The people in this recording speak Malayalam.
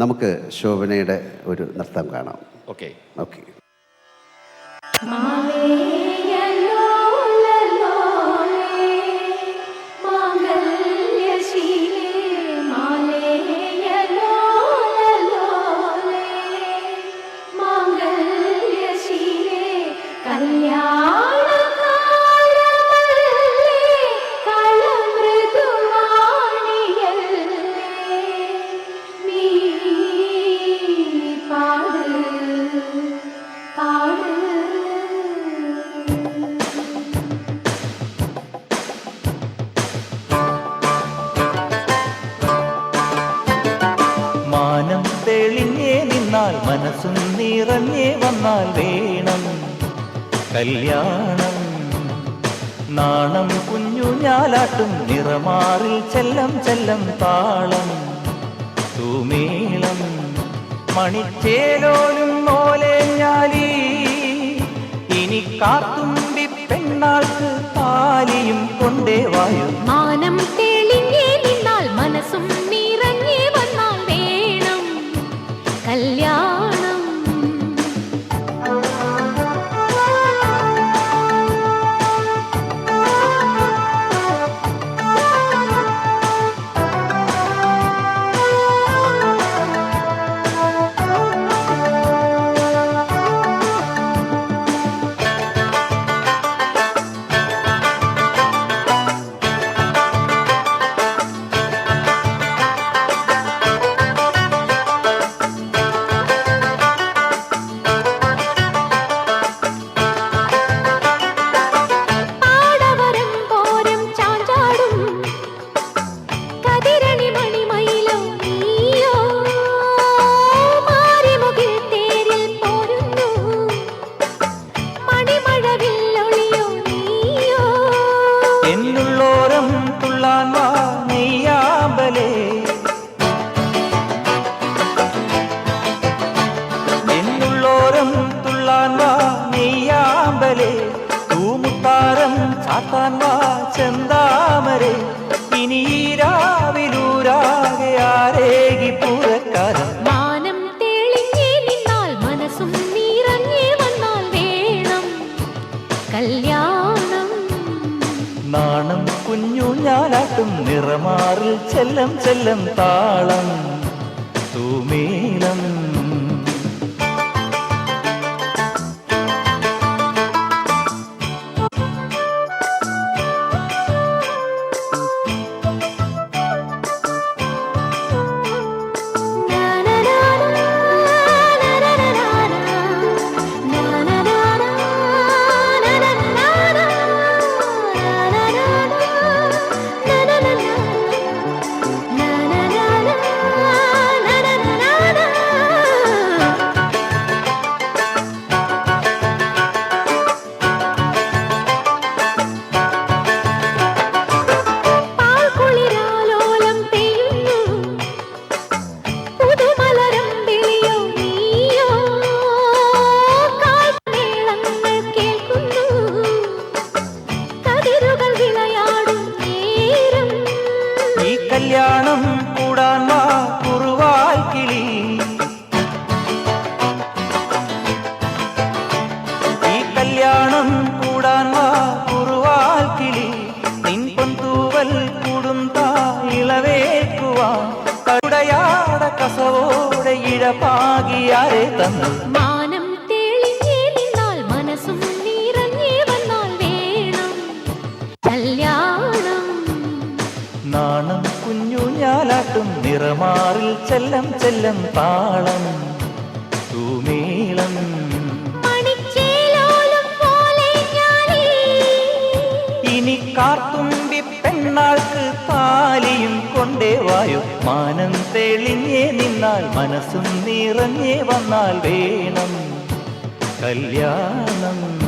നമുക്ക് ശോഭനയുടെ ഒരു നൃത്തം കാണാം. ഓക്കെ ഓക്കെ നിന്നാൽ മനസ്സും നിറഞ്ഞേ വന്നാൽ വേണം. കല്യാണം നാണം കുഞ്ഞു ഞാലാട്ടും നിറമാറിൽ ചെല്ലം ചെല്ലം താളം. തൂമേളം മണിച്ചേലോലും മോലേഞ്ഞാലി ഇനി കാത്തുമ്പി പെണ്ണാൾക്ക് താലിയും കൊണ്ടേ വായു. മാനം വാ നെയ്യാമ്പലേ. തൂമുത്താരം ചാത്താൻ വാ ചെന്താമരേ. ഇനി രാവിലൂരാകെ ആരേകി പൂരക്കാരം. മാനം തെളിഞ്ഞേ നിന്നാൽ മനസ്സും നിറഞ്ഞേ വന്നാൽ വേണം. കല്യാണം. നാണം കുഞ്ഞു ഞാനാട്ടും നിറമാറിൽ ചെല്ലം ചെല്ലം താളം. തൂമേലം കസവോടെ ഇഴപാകിയാരെ തന്നു? മാനം തെളിഞ്ഞേ നിന്നാൽ മനസ്സും നിറഞ്ഞേ വന്നാൽ വേണം. കല്യാണം. നാണം കുഞ്ഞു ഞാലാട്ടും നിറമാറിൽ ചെല്ലം ചെല്ലം താളം. തൂമേളം. ഇനി കാർത്തുമ്പി പെണ്ണാൾക്ക് താലിയും കൊണ്ടേ വായു? മാനം തെളിഞ്ഞേ നിന്നാൽ മനസ്സും നിറഞ്ഞേ വന്നാൽ വേണം കല്യാണം.